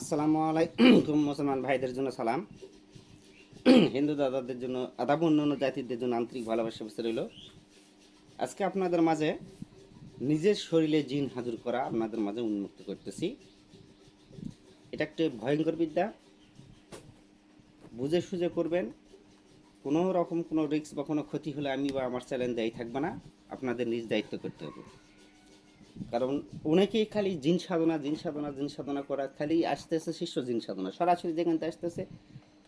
আসসালামু আলাইকুম, মুসলমান ভাইদের জন্য সালাম। হিন্দু দাদাদের জন্য, আদাব অন্যান্য জাতিদের জন্য আন্তরিক ভালোবাসা বেসে রইল আজকে আপনাদের মাঝে নিজের শরীরে জিন হাজির করা আপনাদের মাঝে উন্মুক্ত করতেছি। এটা একটি ভয়ঙ্কর বিদ্যা। বুঝে সুঝে করবেন, কোনো রকম কোনো রিস্ক বা কোনো ক্ষতি হলে আমি বা আমার চ্যালেঞ্জ দায়ী থাকবে না। আপনাদের নিজ দায়িত্ব করতে হবে। কারণ অনেকেই খালি জিন সাধনা জিন সাধনা জিন সাধনা করা, খালি আসতেছে শিষ্য জিন সাধনা। সরাসরি যেখান থেকে আসতেছে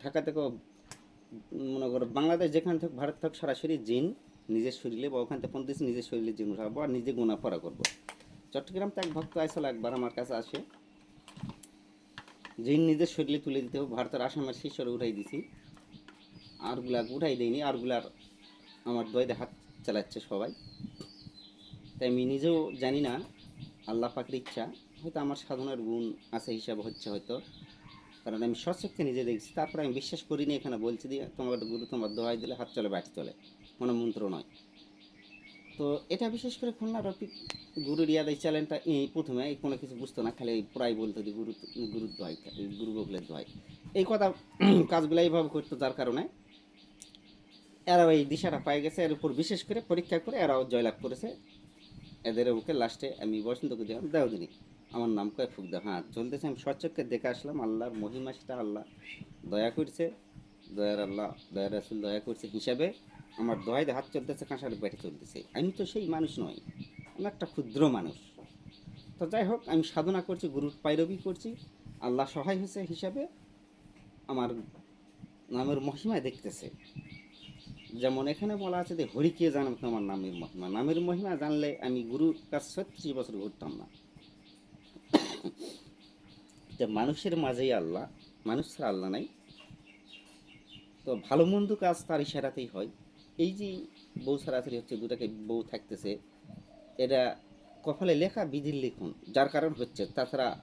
ঢাকা থেকে মনে করো বাংলাদেশ যেখান থেকে ভারত থেকে, সরাসরি জিন নিজের শরীরে বা ওখান থেকে পন্থিস নিজের শরীরে জিন উঠাবো আর নিজে গুণা পড়া করব। চট্টগ্রাম তো এক ভক্ত আইসল একবার আমার কাছে আসে। জিন নিজের শরীরে তুলে দিতে হবে, ভারতের আসামের শিষ্যরে উঠাই দিছি। আরগুলা উঠাই দেয়নি আরগুলার আমার দয়দে হাত চালাচ্ছে সবাই। তাই আমি নিজেও জানি না, আল্লাহ পাকের ইচ্ছা, হয়তো আমার সাধনার গুণ আছে হিসাবে হচ্ছে হয়তো। কারণ আমি সচক্ষে নিজে দেখছি, তারপরে আমি বিশ্বাস করি করিনি এখানে বলছি দিয়ে তোমার গুরু তোমার দোয়াই দিলে হাত চলে ব্যাট চলে। কোনো মন্ত্র নয়। তো এটা বিশেষ করে খুলনা রফিক গুরু রিয়াদ এই চ্যানেলটা এই প্রথমে কোনো কিছু বুঝতো না, খালি প্রায় বলতো যে গুরু, গুরুর দোয়াই গুরু গোকুলের দোয়াই এই কথা কাজগুলো এইভাবে করতো যার কারণে এরাও এই দিশাটা পাই গেছে। এর উপর বিশেষ করে পরীক্ষা করে এরাও জয়লাভ করেছে। এদের ওকে লাস্টে আমি বসন্তকে দিলাম, দাও আমার নাম কয়ে ফুক দাও হ্যাঁ চলতেছে, আমি সচক্ষে দেখে আসলাম, আল্লাহর মহিমা সেটা আল্লাহ দয়া করছে, দয়ার আল্লাহ দয়ার রাসুল দয়া করছে হিসাবে আমার দয়ায় হাত চলতেছে, কাঁসার পেটে চলতেছে। আমি তো সেই মানুষ নই, আমি একটা ক্ষুদ্র মানুষ। তো যাই হোক, আমি সাধনা করছি গুরুর পাইরবি করছি, আল্লাহ সহায় হয়েছে হিসাবে আমার নামের মহিমায় দেখতেছে। যেমন এখানে বলা আছে যে হরিকে জানাম তোমার নামের মহিমা? নামের মহিমা জানলে আমি গুরুর কাছে ছত্রিশ বছর ঘুরতাম না। যে মানুষের মাঝেই আল্লাহ, মানুষ ছাড়া আল্লাহ নাই। তো ভালো মন্দ কাজ তার ইশারাতেই হয়। এই যে বউ সারাসারি হচ্ছে, দুটাকে বউ থাকতেছে, এটা কপালে লেখা বিধির লিখুন, যার কারণ হচ্ছে তাছাড়া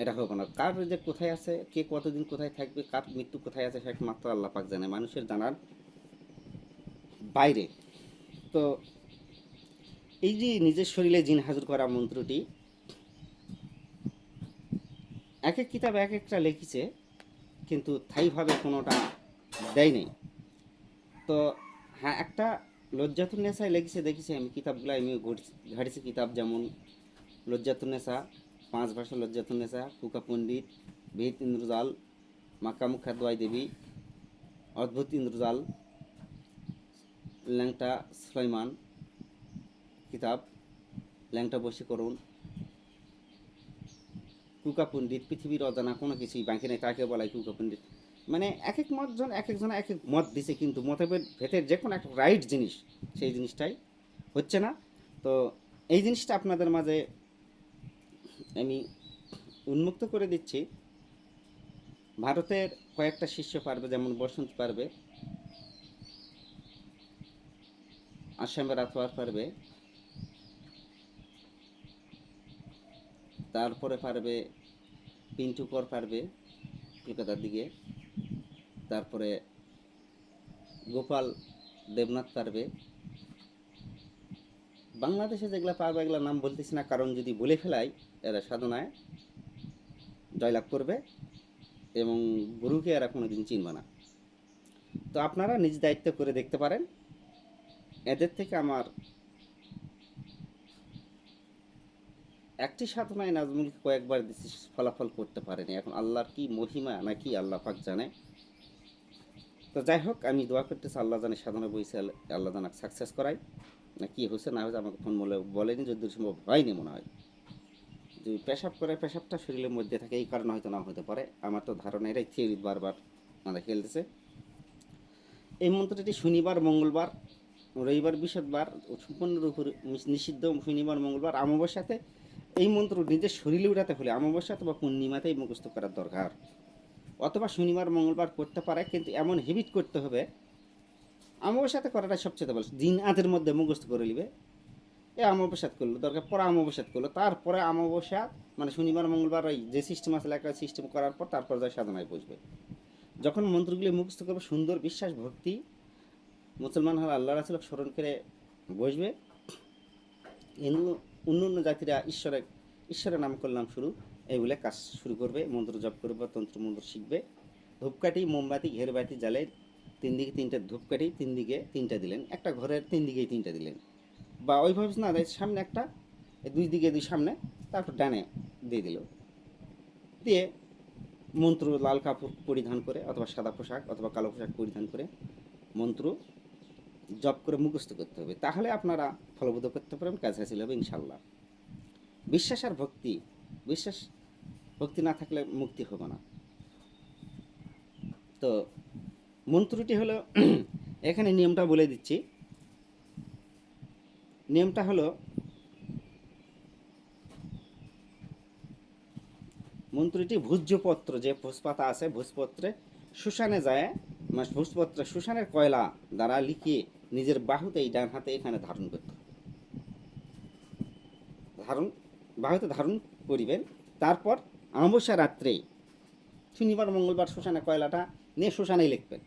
এটা হবে না কার যে কোথায় আছে, কে কতদিন কোথায় থাকবে, কার মৃত্যু কোথায় আছে সেটা মাত্র আল্লাহ পাক জানে। মানুষের জানার বাইরে। তো এই যে নিজের শরীরে জিন হাজির করা মন্ত্রটি, এক এক কিতাব এক একটা লিখেছে, কিন্তু থাইভাবে কোনোটা দেয় নেই। তো হ্যাঁ একটা লজ্জাতুন নেশায় লিখেছে, দেখেছি আমি কিতাবগুলো, আমি ঘাড়ছি কিতাব যেমন লজ্জাতুন্নেসা পাঁচ ভাষা লজ্জাতুন্নেসা ফুকা পণ্ডিত, ভীত ইন্দ্রজাল মাক্কা মুখা দোয়াই দেবী, অদ্ভুত ইন্দ্রজাল, ল্যাংটা সুলাইমান, কিতাব, ল্যাংটা বশীকরণ কুকা পণ্ডিত, পৃথিবীর অজানা কোনো কিছুই বাকি নেই, তাকে বলা হয় কুকা পণ্ডিত। মানে এক এক মতজন এক একজন এক এক মত দিছে, কিন্তু মতভেদ ভেদের যে কোনো একটা রাইট জিনিস, সেই জিনিসটাই হচ্ছে না। তো এই জিনিসটা আপনাদের মাঝে আমি উন্মুক্ত করে দিচ্ছি। ভারতের কয়েকটা শিষ্য পারবে, যেমন বসন্ত পারবে আসামের আতোয়ার পারবে, তারপরে পারবে পিন্টু কর পারবে, কলকাতার দিকে, তারপরে গোপাল দেবনাথ পারবে। বাংলাদেশে যেগুলা পারবে এগুলো নাম বলতেছি না, কারণ যদি বলে ফেলাই এরা সাধনায় জয়লাভ করবে এবং গুরুকে এরা কোনো দিন চিনবে না। তো আপনারা নিজ দায়িত্ব করে দেখতে পারেন। এদের থেকে আমার একটি সাধনায় নাজমুল কয়েকবার দিচ্ছি ফলাফল করতে পারেনি। এখন আল্লাহর কি মহিমা নাকি আল্লাহ পাক জানে। তো যাই হোক, আমি দোয়া করতেছি, আল্লাহ জানে সাধনা বইছে, আল্লাহ জানা সাকসেস করাই না কি হয়েছে না হয়েছে আমাকে ফোন বলে বলেনি যদি সম্ভব হয়নি মনে হয়। পেশাব করে পেশাবটা শরীরের মধ্যে থাকে, এই কারণে হয়তো না হতে পারে। আমার তো ধারণা এটাই থিওরি বারবার মাথা খেলতেছে। এই মন্ত্রটি শনিবার, মঙ্গলবার, রবিবার, বৃহস্পতিবার সম্পূর্ণরূপে নিষিদ্ধ শনিবার, মঙ্গলবার অমাবস্যাতে এই মন্ত্র নিজের শরীরে উঠাতে হলে অমাবস্যাতে বা পূর্ণিমাতেই মুখস্থ করার দরকার। অথবা শনিবার, মঙ্গলবার করতে পারে, কিন্তু এমন হেবিট করতে হবে, অমাবস্যাতে করাটা সবচেয়ে ভালো। দিন আধের মধ্যে মুখস্থ করে নিবে। এ অমাবস্যাত করল, দরকার পরে অমাবস্যাত করল। তারপরে অমাবস্যা মানে শনিবার, মঙ্গলবার, ওই যে সিস্টেম আছে, লেখা সিস্টেম করার পর তারপর যায় সাধনায় বসবে। যখন মন্ত্রগুলি মুখস্থ করবে, সুন্দর বিশ্বাস, ভক্তি, মুসলমান হল আল্লাহ রাসুল স্মরণ করে বসবে। হিন্দু, অন্য অন্য জাতিরা ঈশ্বরের ঈশ্বরের নাম করলাম শুরু এইগুলো কাজ শুরু করবে, মন্ত্র জপ করবে বা তন্ত্র মন্ত্র শিখবে। ধূপকাঠি, মোমবাতি, ঘেরবাতি জ্বালে তিন দিকে তিনটা ধূপকাঠি তিন দিকে তিনটা দিলেন। একটা ঘরের তিন দিকেই তিনটা দিলেন। বা ওইভাবে না দেয় সামনে একটা দুই দিকে, দুই সামনে, তারপর ডানে দিয়ে দিল। দিয়ে মন্ত্র লাল কাপড় পরিধান করে, অথবা সাদা পোশাক, অথবা কালো পোশাক পরিধান করে মন্ত্র জপ করে মুখস্থ করতে হবে। তাহলে আপনারা ফলবোধ করতে পারবেন, কাজ হাসিল হবে ইনশাল্লাহ বিশ্বাস আর ভক্তি, বিশ্বাস, ভক্তি না থাকলে মুক্তি হবে না। তো মন্ত্রটি হলো, এখানে নিয়মটা বলে দিচ্ছি। নিয়মটা হলো মন্ত্রীটি ভোজ্যপত্র, যে ভোজপাতা আছে ভোজপত্রে শ্মশানে যায় মানে ভোজপত্রে শ্মশানের কয়লা দ্বারা লিখিয়ে নিজের বাহুতে এই ডান হাতে এখানে ধারণ করতে ধারণ, বাহুতে ধারণ করিবেন। তারপর অমাবস্যা রাত্রে, শনিবার, মঙ্গলবার শ্মশানে কয়লাটা নিয়ে শ্মশানেই লিখবেন।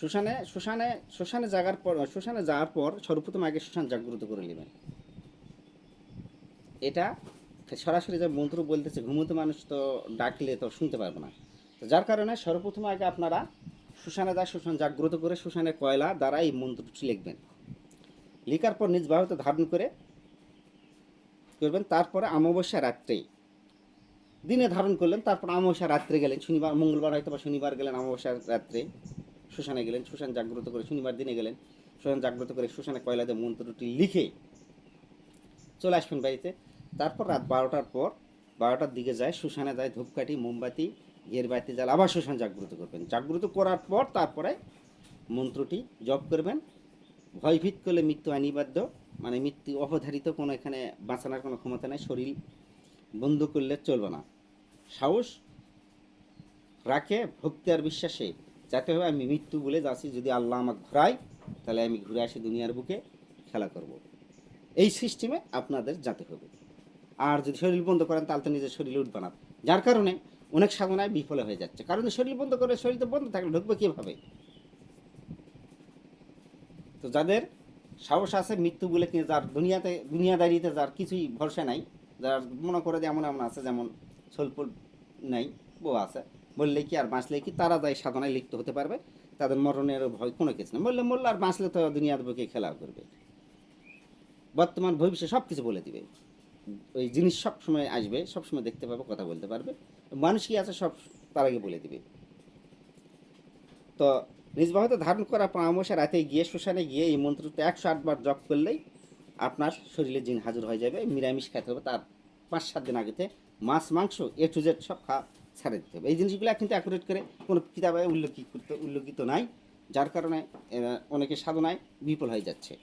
শ্মশানে শ্মশানে শ্মশানে জাগার পর শ্মশানে যাওয়ার পর সর্বপ্রথম আগে শ্মশান জাগ্রত করে নেবেন। এটা সরাসরি যে মন্ত্র বলতেছে, ঘুমন্ত মানুষ তো ডাকলে তো শুনতে পারবে না। যার কারণে সর্বপ্রথম আগে আপনারা শ্মশানে যা শ্মশান জাগ্রত করে শ্মশানের কয়লা দ্বারা এই মন্ত্রটি লিখবেন। লিখার পর নিজ বাহুতে ধারণ করে করবেন, তারপরে অমাবস্যা রাত্রে। দিনে ধারণ করলেন, তারপর অমাবস্যা রাত্রে গেলেন, শনিবার, মঙ্গলবার হয়তো বা শনিবার গেলেন অমাবস্যা রাত্রে। শ্মশানে গেলেন শ্মশান জাগ্রত করে শনিবার দিনে গেলেন। শ্মশান জাগ্রত করে শ্মশানে কয়লাতে মন্ত্রটি লিখে চলে আসবেন বাড়িতে। তারপর রাত বারোটার পর বারোটার দিকে যায় শ্মশানে যায় ধূপকাঠি, মোমবাতি, ঘের বাতি জাল আবার শ্মশান জাগ্রত করবেন। জাগ্রত করার পর তারপরে মন্ত্রটি জপ করবেন। ভয়ভীত করলে মৃত্যু অনিবার্য মানে মৃত্যু অবধারিত, কোনো এখানে বাঁচানোর কোনো ক্ষমতা নেই, শরীর বন্ধ করলে চলবে না। সাহস রাখে, ভক্তি আর বিশ্বাসে যাতে হবে, আমি মৃত্যু বলে যাচ্ছি, যদি আল্লাহ আমাকে ঘোরায়, তাহলে আমি ঘুরে আসি দুনিয়ার বুকে, খেলা করব। এই সিস্টেমে আপনাদের যাতে হবে। আর যদি শরীর বন্ধ করেন, তাহলে তো নিজের শরীরে উঠবে না। যার কারণে অনেক সাধনায় বিফলে হয়ে যাচ্ছে। কারণ শরীর বন্ধ করে শরীর তো বন্ধ থাকলে ঢুকবে কীভাবে? তো যাদের সাহস আছে, মৃত্যু বলে কি যার দুনিয়াতে, দুনিয়াদারিতে যার কিছুই ভরসা নাই, যার মনে করে যে এমন এমন আছে, যেমন সল্পল নাই, বউ আছে বললে কি আর বাঁচলে কি? তারা যায় সাধনায় লিপ্ত হতে পারবে, তাদের মরণের ভয় কোনো কিছু না বললে মরলে আর বাঁচলে তো দুনিয়ার বুকে খেলা করবে। বর্তমান, ভবিষ্যৎ সব কিছু বলে দিবে। ওই জিনিস সব সময় আসবে সব সময় দেখতে পাবে, কথা বলতে পারবে। মানুষ কি আছে সব তার আগে বলে দিবে। তো নিজ বাহুতে ধারণ করার পরামর্শে রাতে গিয়ে শ্মশানে গিয়ে এই মন্ত্রটা একশো আটবার জপ করলেই আপনার শরীরে জিন হাজির হয়ে যাবে, নিরামিষ খেতে হবে। তার পাঁচ সাত দিন আগেতে মাছ, মাংস এ টু জেড সব খাওয়া ছাড়ে দিতে হবে। এই জিনিসগুলো কিন্তু অ্যাকুরেট করে কোনো কিতাবে উল্লেখিত উল্লেখিত নাই, যার কারণে অনেকে সাধনায় বিফল হয়ে যাচ্ছে।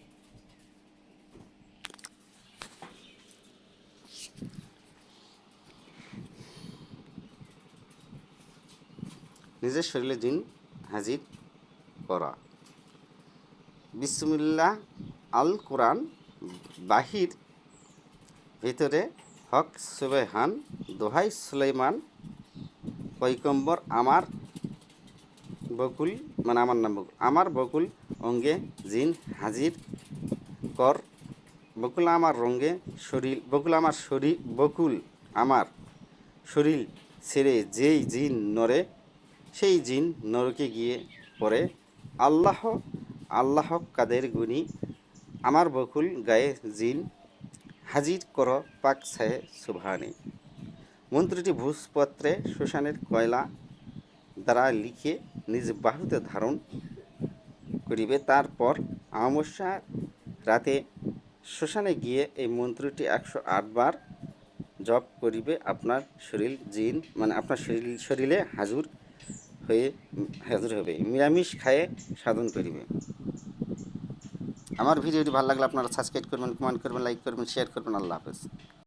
নিজের শরীরে জিন হাজির করা। বিসমুল্লাহ আল কোরআন বাহির ভিতরে হক সুবেহান দোহাই সুলাইমান পৈকম্বর আমার বকুল মানে আমার নাম বকুল, আমার বকুল অঙ্গে জিন হাজির কর, বকুল আমার রঙ্গে শরীর, বকুল আমার শরীর, বকুল আমার শরীর ছেড়ে যেই জিন নরে সেই জিন নরকে গিয়ে পড়ে। আল্লাহ আল্লাহ কাদের গুণী? আমার বকুল গায়ে জিন হাজির কর, পাক সাহে সুভানে মন্ত্রটি ভূষপত্রে শ্মশানের কয়লা দ্বারা লিখে নিজ বাহুতে ধারণ করিবে। তারপর অমাবস্যা রাতে শ্মশানে গিয়ে এই মন্ত্রটি একশো বার জপ করিবে। আপনার শরীর জিন মানে আপনার শরীর, শরীরে হাজুর হয়ে হাজির হবে। নিরামিষ খায়ে সাধন করিবে। আমার ভিডিওটি ভালো লাগলে আপনারা সাবস্ক্রাইব করবেন কমেন্ট করবেন লাইক করবেন শেয়ার করবেন। আল্লাহ হাফেজ।